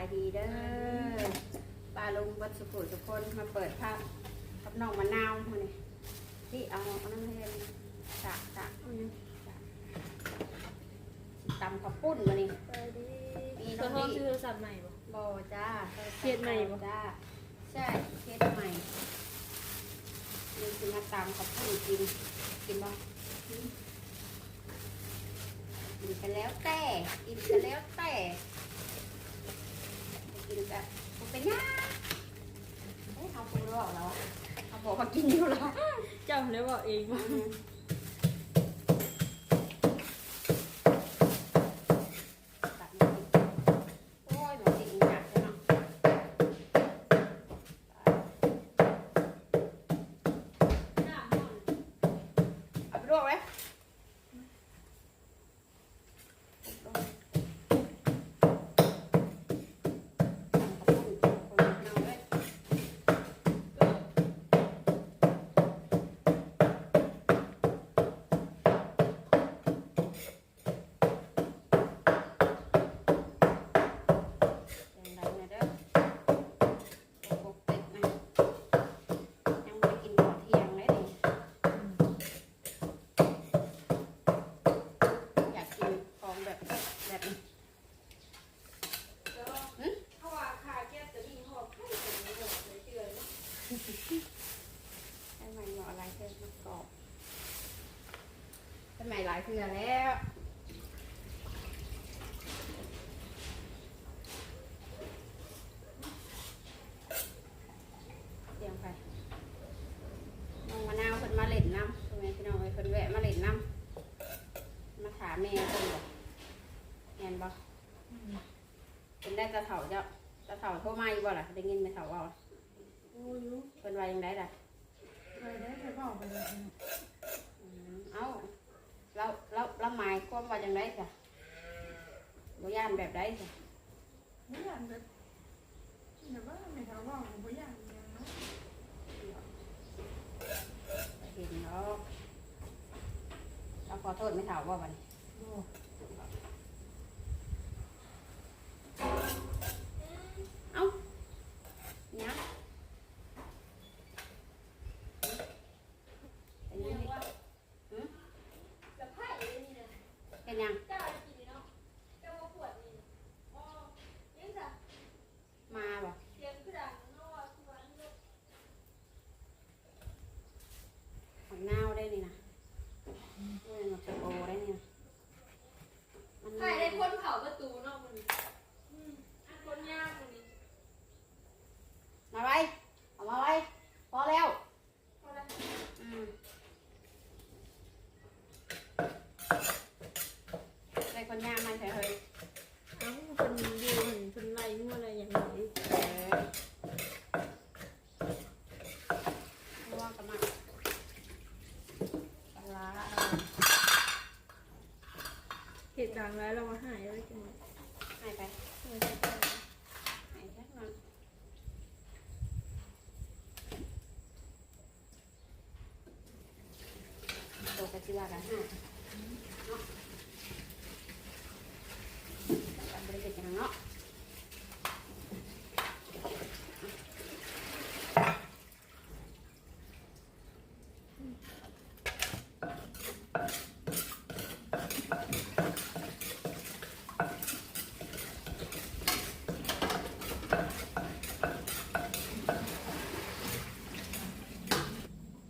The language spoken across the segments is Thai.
ายดีเด้อปลาลุงวัดสุขุทุกคนมาเปิดภาพกับน้องมะนาวมานี่ที่เอาเอาน้ำให้เลยจักจักตำข้าวปุ้นมานี่ไปดิมีเธน้อองห้องดีซื้อโทรศัพท์ใหม่ปะบอจ้าเคสใหม่บ่จ้าใช่เคสใหม่นี่คือมาตำข้าวปุ้นกินกินบ่กินกันแล้วแต่กินกันแล้วแต่ กินแบบมันเป็นย่าเอ้ยเอาคุณบอกแล้วเขาบอกมากินอยู่แล้วเจ้าเลยบอกเองว่า ตัดมันโอ้ยมันสิอีหยักเลยเนาะเอาไปลวกไหมยังไงเนี่ยเด้อปกตินะยังไม่ได้กินข้าวเที่ยงเลยนี่ อยากกินของแบบแบบนี้ เพราะว่าขาแก้ตัวนี้หอบให้ผมไม่หมดเลยเตือน ให้มันเหมาะอะไรเพื่อนมากรอบเป็นใหม่หลายเทื่อแล้วเตรียมไปน้องมะนาวเพิ่นมาเล่นน้ำทำไมพี่น้องเอ้ยเพิ่นแวะมาเล่นน้ำมาถามแม่เพิ่นบอกแม่นบ่เป็นได้ ตะเถาเจ้าตะเถาโทรมาอยู่บ่ล่ะได้ยินไหมเถาว่าโอ้ยเพิ่นว่ายังไงล่ะไปได้ไปบอกไปเลยอืมเอ้าเราเราเราหมายความว่าจังไดจ้ะบ่ย่านแบบใดจ้ะไม่อยากแบบแบบว่าไม่ถามว่าผมไม่อยากอย่างนั้นเห็นเนาะเราขอโทษไม่ถามว่าวันนี้เอ้าเนี่ยเป็นยังไงหืม จะไพ่นี่นะ เป็นยัง เจ้ากินเนาะเจ้ามาปวดนี่อ๋อยังจะ มาบ่ เสียงกระดังเนาะทุกวันนี้ หังนาวได้นี่นะเรื่องหมกโอได้นี่นะมัน ไพ่ได้พ่นเผาประตูเนาะมันอืมอันคนยากมันนี่ มาไว้เอามาไว้พอแล้ว พอแล้ว อืมได้คนย่างมันเฉยเฮ้ย เอ้าคนอยู่เห็นคนไล่งัวอะไรอย่างนี้ เออเพราะว่ากันมาปลาร้าอะไร เหตุการณ์ร้ายเรามาหายอะไรกันหายไปไม่ใช่ใช่ให้แค่นั้นตัวกระจิวากันห้านาะบริเวณกันเนาะ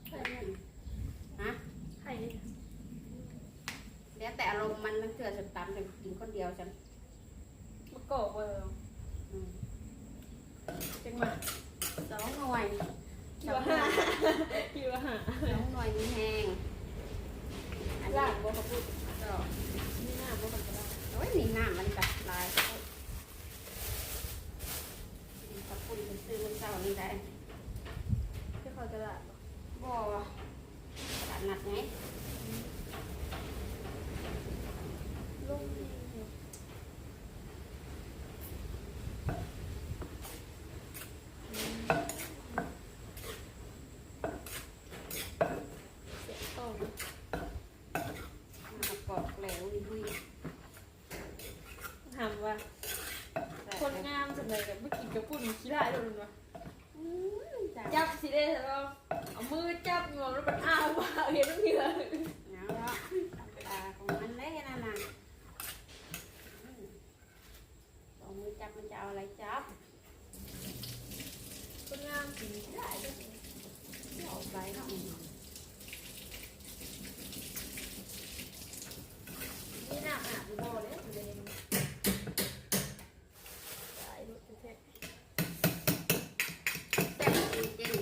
ใช่เนี่ย ฮะ ไข่เนี่ย แล้วแต่อารมณ์มันมันเกิดสุดตามแต่กินคนเดียวฉันมะกอกเอออืมจังหวะสองหน่วยคิวหาคิวหาสองหน่วยมีแห้งอันนี้บัวกระปุกก็นี่หน้าบ่กันก็ได้โอ้ยนี่หน้ำมันกัดลายกระปุกซื้อมันเศร้านี่ได้ที่เขาตลาดบ่ตลาดนัดไง ลง เสียต้อง มากรอกแล้วนี่หุ้ย ถามว่า งามจังเลยกับเมื่อกินกับปุ่ นขี้ได้เลยมั้ย อืมจ้ะ จับสิได้แต่ว่าเอามือจับงวงแล้วมันอ้าวว่าเห็นเหงื่อ เอาเนาะตาของมันได้นั่นน่ะอืมเอามือจับมันจะเอาอะไรจับ คนงามสีได้ด้วย เอาไปเนาะ นี่หนักอะดูบอเลยดูเลยได้ดูเท่ แซ่บจริง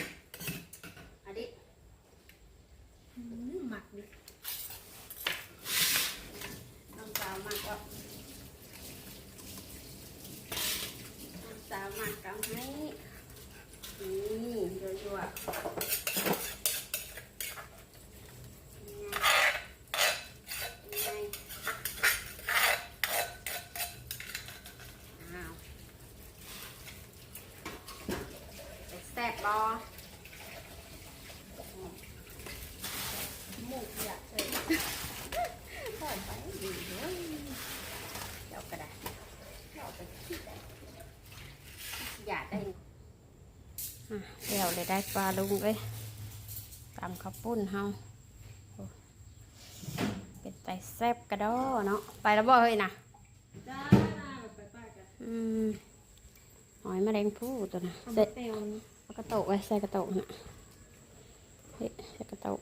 ๆอันนี้ ๆอืมหมักดิ น้องสาวมากก็น้องสาวมากก็ให้นี่ยัวๆนี่ไงนี่ไงอ้าวแซ่บบอ หมูอยากใส่ ถอยไปดีเลยเจ้าก็ได้เจ้าก็คิดได้อยากได้ อ่เดี๋ยวเลยได้ปลาลุงเลยตำข้าวปุ้นเฮาเป็นไตแซ่บกระดอเนาะไปแล้วบ่เฮ้ยนะอืมหอยแมลงภู่ตัวน่ะทำใส่เตลนี่เอากระโตกไว้ใส่กระโตกนะเฮ้ยใส่กระโตก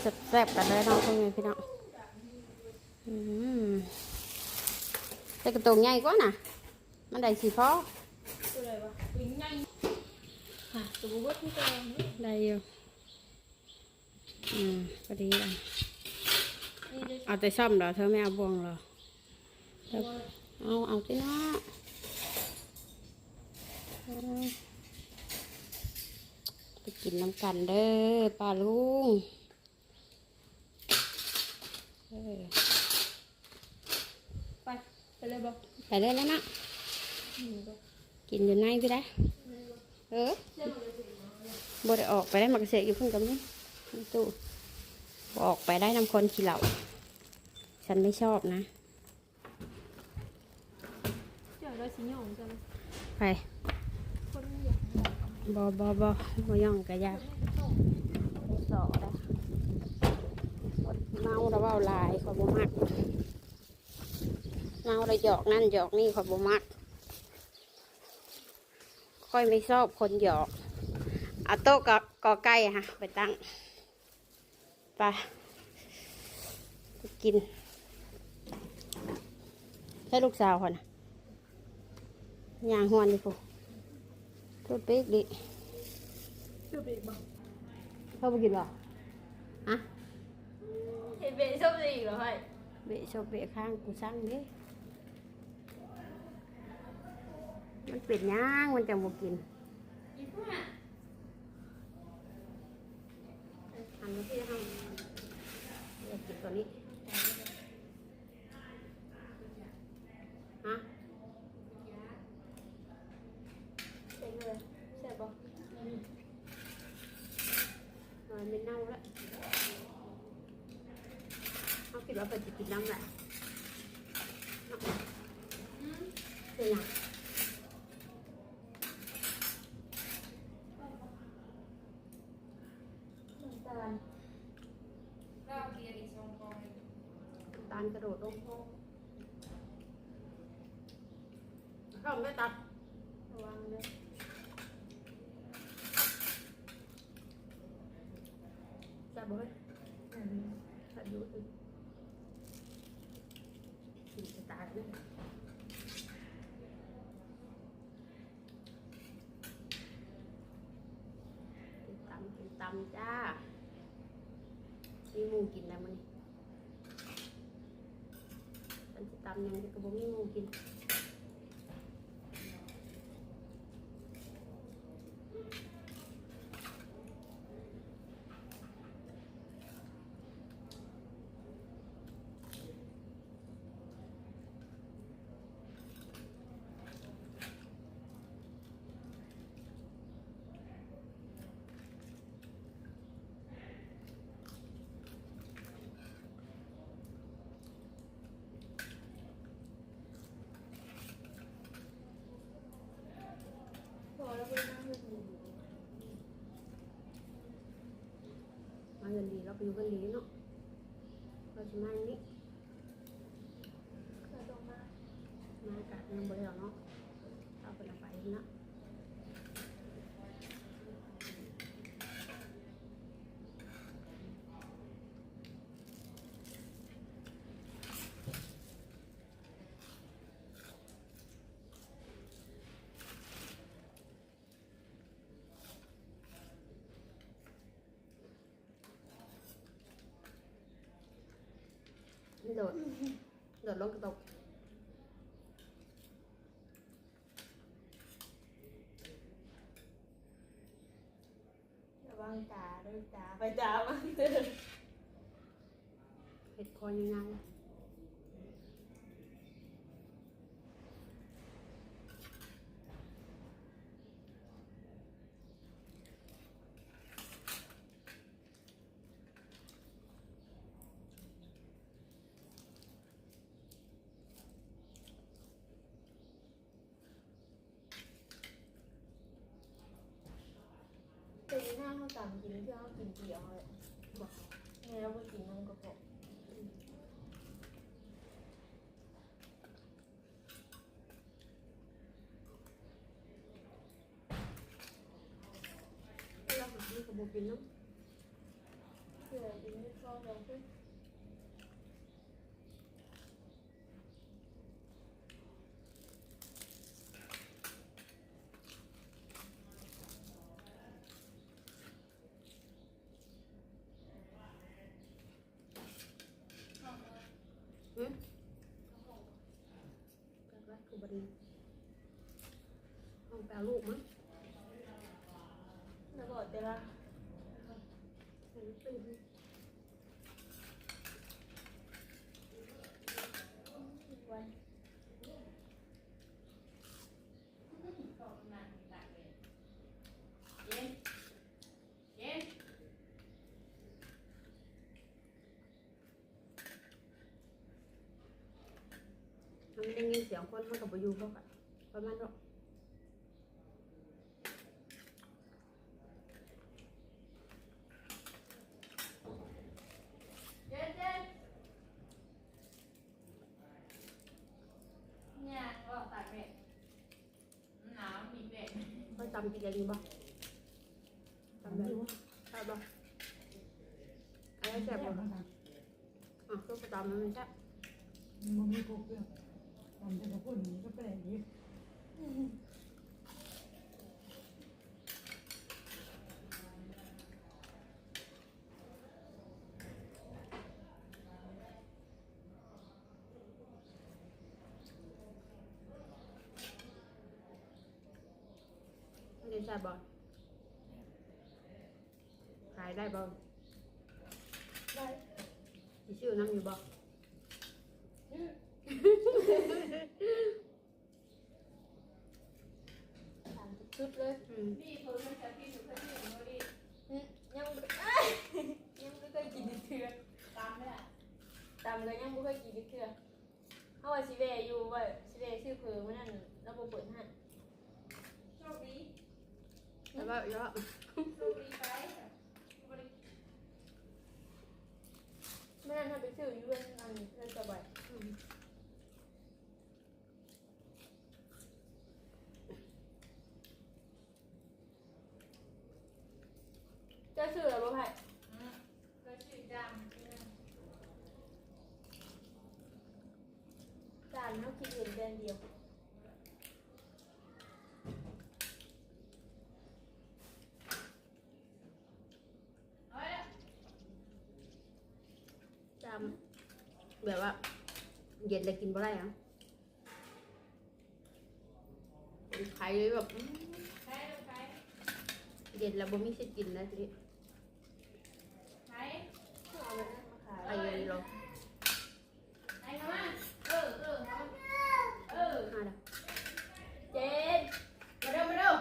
แซ่บๆกันเลยเนาะพ่อแม่พี่น้องอืมใส่กระโตกใหญ่กว่าน่ะมันได้สีพอตัวอะ ได้อยู่อืมพอดีเลยเอาแต่ซ่อมเหรอเธอไม่เอาบวงเหรอเอาเอาที่เนาะเอาไปกินน้ำกันเด้อป้าลุงไป ไปเลยบอกไปเลยแล้วนะ ก็กินอยู่ในพี่ได้เออเชื่อมันเลยสิบ่ได้ออกไปได้มักเสกอยู่พุ่นกับนี่นี่ตู้บ่ออกไปได้นำคนขี้เหล่า ฉันไม่ชอบนะเดี๋ยวเราสิหยองกันไปคนอยากบอบอบอบ่ย่องกะยาสอได้เมาแล้วเว้าหลายขอยบ่มักเมาแล้วหยอกนั่นหยอกนี่ขอยบ่มัก ค่อยไม่ชอบคนหยอกเอาโต๊ะกกอไก่ฮะไปตั้งไปไปกินใช่ลูกสาวคนน่ะย่างหวนดิพูทุดเป๊กดิเชื่อไปอีกบ้างเขาไปกินบ่ฮะเห็นเบะชอบอีกเหรอให้เบะชอบเบะข้างกูสั่งดิ มันเป็นย่างมันจะบ่กินอีพวกอะอันนี้ที่ห้องอยากกินตัวนี้ฮะ ใส่เลยใส่ปะ เออไม่เน่าแล้วเขาคิดว่าเป็นจะกินน้ำแหละเนาะเป็นหยัง น้ำตาล ตาลกระโดดลงเข้าไม่ตัดระวังเลยจับบ่เฮ้ยจับอยู่อึกินสตาร์ทเลยกินตำกินตำจ้ามีหมูกินแล้วมันฉันจะตำยังไงก็ บ่ มาเงินดีเราไปอยู่กันดีเนาะเราจะมาอันนี้มากัดเงินบริษัทเนาะ โดด โดดลงกระตกระวังตาด้วยตาไปตามันเด้อเห็ดคอยยังไง แต่ที่หน้าเขาต่ำกินเพื่อเขากินเปรี้ยวเลยบอกแม่เราไปกินน้ำกระเพาะเราหาที่กระบอกกินเนาะเพื่อกินไม่เข้าเราขึ้นอืมแปลว่าคือบ ดีห้องแปลลูกมั้งแล้วบอกแต่ละแต่ลูกตื่นวัน เย็นเย็น มันได้ยินเสียงคนมันกับอยู่พวกอะประมาณนั้น เจ๊เจ๊เนี่ยก็ตัดเม็ดหนาวมีเป็ด เขาจำกินอะไรดีบ้างจำได้บ้างใช่บ้างอะไรแซ่บบ้างอะก็ประจำมันแซ่บ มันไม่ครบเลยทำแต่ละคนนี้ก็แปลกดี มันจะ แซ่บบ้างขายได้บ้างได้มีชื่อน้ำอยู่บ้าง สามสิบชุดเลย อืม พี่เพิ่งมาจากพี่สุดท้ายที่หนูดิยังไม่เอ้ยยังไม่เคยกินเทือตามเลยอะตามก็ยังไม่เคยกินเทือเขาว่าสิเวอยู่ว่าสิเวชื่อเพิ่งมันนั่นแล้วบ่เปิดให้ โชคดี แต่ว่าเยอะโชคดีไปบริมันนั่นทำไปชื่ออยู่เรื่องอันเรื่องสบาย อืม เจ้าชื่ออะไรบ่ไพ่ ก็ชื่อจ จานเขาคิดเห็นแบรนด์เดียวำเฮ้ย จำ แบบว่า เย็นเลยกินบ่ได้เหรอเป็นไข่เลยแบบอื้อใช้ใช้เย็นแล้วบ่มีสิทธิ์กินนะทีนี้ ใช้ เอาไปนั่นมาขาย ไข่เลยเรา ไหนเข้ามาเออเออเข้ามาเออ หาด เจน มาเร็วมาเร็ว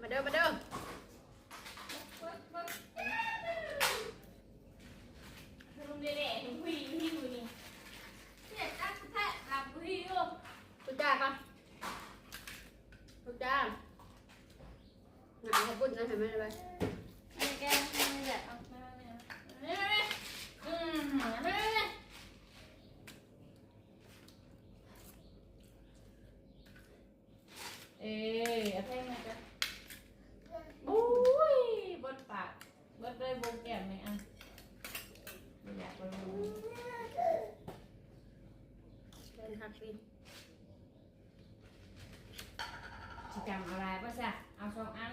มาเด้อมาเด้อ ปึ๊บปึ๊บลุงเด็กๆลุงผู้หญิงที่มือนี่เนี่ยตั้งแท้หลับผู้หญิงอยู่ ทุกจ้าก่อนทุกจ้าหนาว ไหมเลย ไม่แก้ไม่แหละเอาไม่ไม่ไม่ไม่ไม่อืมไม่ไม่ไม่เอ๊ะเอาเพลงมาจ้ะโอ้ยบดปากบดเลยบงแก้มไหมอะไม่อยากไปรู้ เล่นฮักดิ จะจำอะไรป่ะจ๊ะเอาสองอัน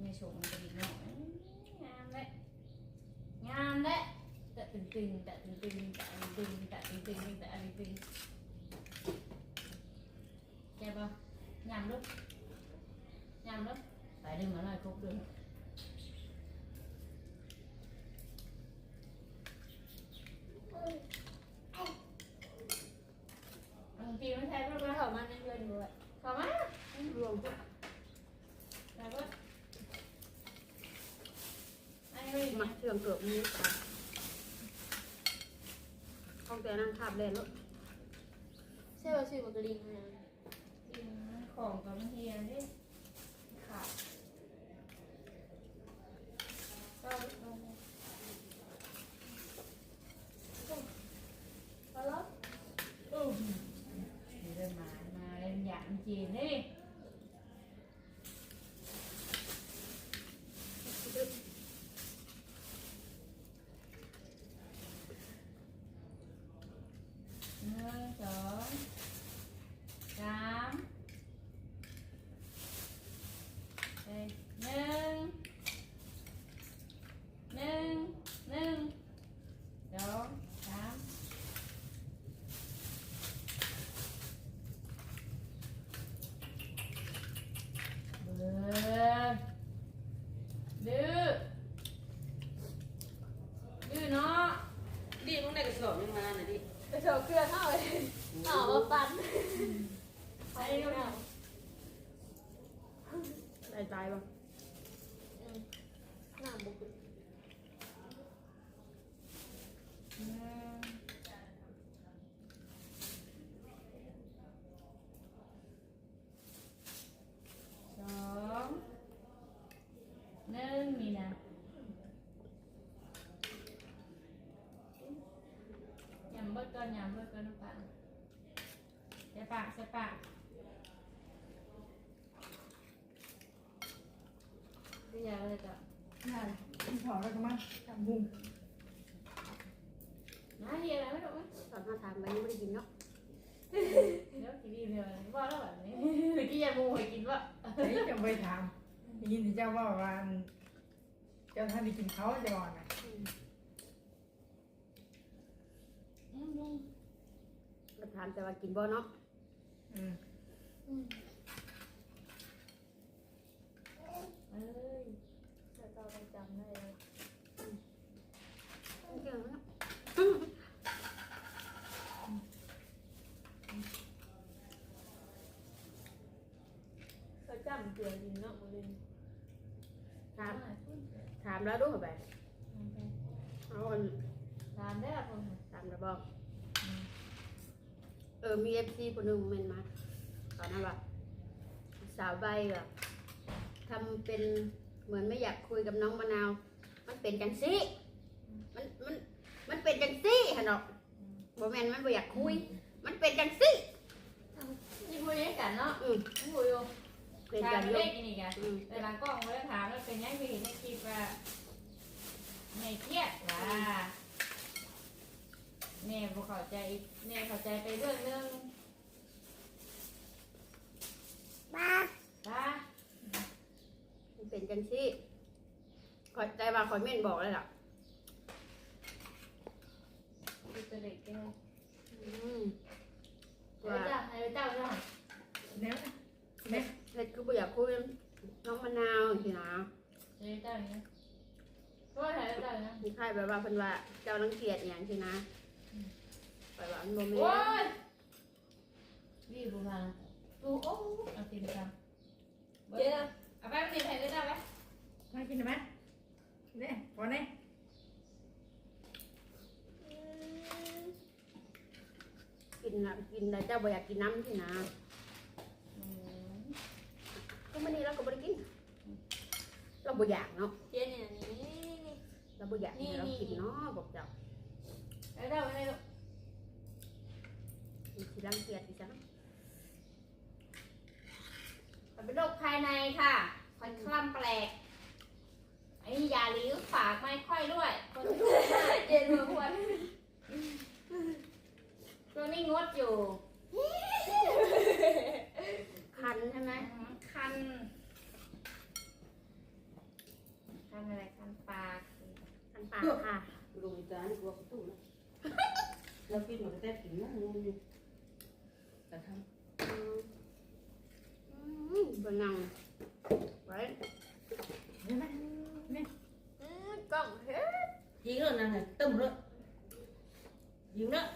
ไม่ชมมันจะดีหน่อยงามเลยงามเลย แต่ตึงตึงแต่ตึงตึงแต่ตึงตึงแต่ตึงตึงแต่ตึงตึงแกป่ะงามลูกงามลูกไปดึงมาหน่ อันนั้นคาบเล่นแล้วใช่ว่าชื่อบักลิงนะกินของกับบางทีอันนี้ขาดก็ลงพอแล้วอู้เดินมามาเล่นอย่างจีนนี่หนึ่งสองสามเอ้ยหนึ่งหนึ่งหนึ่งสองสาม เบิร์ดื้อดื้อเนาะ ดิมึงได้กระสอบยังมาหน่อยดิ ไป โชว์เครื่องเท่าเลยเอามาปั่นไปดูหน่อย ตายตายป่ะ หน้าบุก หนึ่งสองหนึ่งนี่นะยำเบิดก่อนยำเบิดก่อนน้ำปลาใส่ปากใส่ปาก ไม่อยากเลยจ้ะ น่า กินข้าแล้วก็มาทำบุญน้าเฮียอะไรไม่รู้ตอนมาถามไปยังไม่ได้กินเนาะเดี๋ยวกินดีเลยว่าแล้วแบบนี้เมื่อกี้ยามูให้กินว่าเฮ้ยจะไปถามได้ยินเจ้าว่าว่าเจ้าท่านได้กินเขาจะก่อนนะมาถามแต่ว่ากินบ่เนาะอืม เอ้ย จะต้องจำได้เลย เก่งเนาะ เขาจำ เตือนดินเนาะบุลินถามถามแล้วดูไปเอาอันตามได้ละคนถามแล้วบอกเออมีเอฟซีคนหนึ่งเมนมาตอนนั้นว่าสาวใบแบบทำเป็นเหมือนไม่อยากคุยกับน้องมะนาว มันเป็นจังซี่มันมันมันเป็นจังซี่ฮะเนาะบ่แม่นมันบ่อยากคุย มันเป็นจังซี่นี่คุยกันเนาะอืมคุยอยู่ เป็นถากัมนไม่อยู่ได้กินอีกอะอืมแต่หลังกล้องไม่ได้ถามแล้วเป็นยังไปเห็นในคลิปว่าไม่เครียดว่าแม่บ่เข้าใจแม่เข้าใจไปเรื่องนึงบ้าป้ามันเป็นจังซี่ขอยใจว่าขอยเม่นบอกเลยล่ะดูตัวเด็กแกอืมเดี๋ยวว่าจ้าให้เจ้าจ้าเนี่ยเฮ็ด เฮ็ดคือบ่อยากคุยน้องมะนาวสินะเดี๋ยวเจ้าอย่างเงี้ยก็ให้เจ้าอย่างเงี้ยมีใครแบบว่าเพิ่นว่าเจ้ารังเกียจอหย่างสินะไปว่ามันบ่แม่โอ้นยนี่บูฟังดูโอ้เอาตีนกันเจ๊นะเอาไปตีนให้ได้ไหมมากินได้ไหมเนี่ยพอเนี่ยกินน่ะกินแล้วเจ้าบ่อยากกินน้ำสินะอืมก็มื้อ นี้เราก็ก็บ่ได้กิน เราบ่อยากเนาะเจนเนี่ยนี่นี่นี่เราบ่อยากให้เรากินเนาะบอกเจ้าแล้วเราไม่ได้ลูกมีสิรังเกียจอีกจังมันเป็นโรคภายในค่ะฟันคล่ำแปลกไอ้นี่ยาลิ้วฝากไม่ค่อยด้วย คนที่เจนมาพวนตัวนี้งดอยู่ คันใช่ไหม คัน คันอะไรคันปากคันปากค่ะ ลงจานกลัวประตูนะเรากินหมดแต่กินนะงงอยู่แต่ทอืมอืมเบิ่งเงาไว้เห็นไหมนี่อืมกล้องเฮ้ยำยิงแล้วนั่นไงตึ้มแล้วยิงแล้ว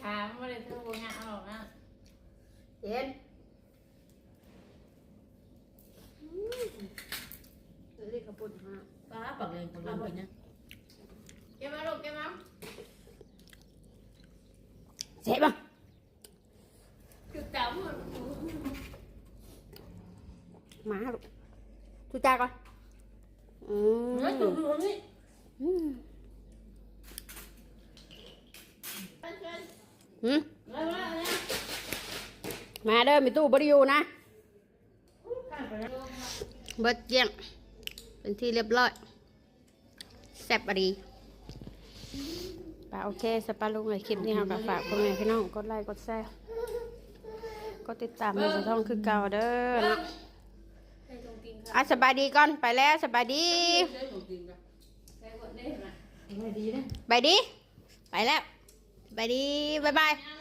ถามว่าเลยเธอวงงานเอาหรอกนะเย็นอืมเรียกกระปุ่นฮะ ป้าปักแรงปักแรงไปนะเก็บมาลูกเก็บมาเสร็จป่ะคือเก่าหมดมาลูกทุจ้าก่อนอืมเฮ้ยตัวดูนี่อืมเพื่อนเพื่อนอืมแล้วแล้วเนี่ยมาเด้อมีตู้บริยูนะข้างไปแล้วเบิดเยี่ยงเป็นที่เรียบร้อย แซ่บอะดีปาโอเคสปาลุงเลยคลิปนี้เราก็ฝากพ่อแม่พี่น้องกดไลค์กดแชร์กดติดตามในช่องคือเก่าเด้อเนาะใส่ตรงกินค่ะอะสบายดีก่อนไปแล้วสบายดีเดี๋ยวหนูกินกันใส่หมดได้ไหมไม่ดีนะบายดี ไปแล้วบายดี บ๊ายบายเอา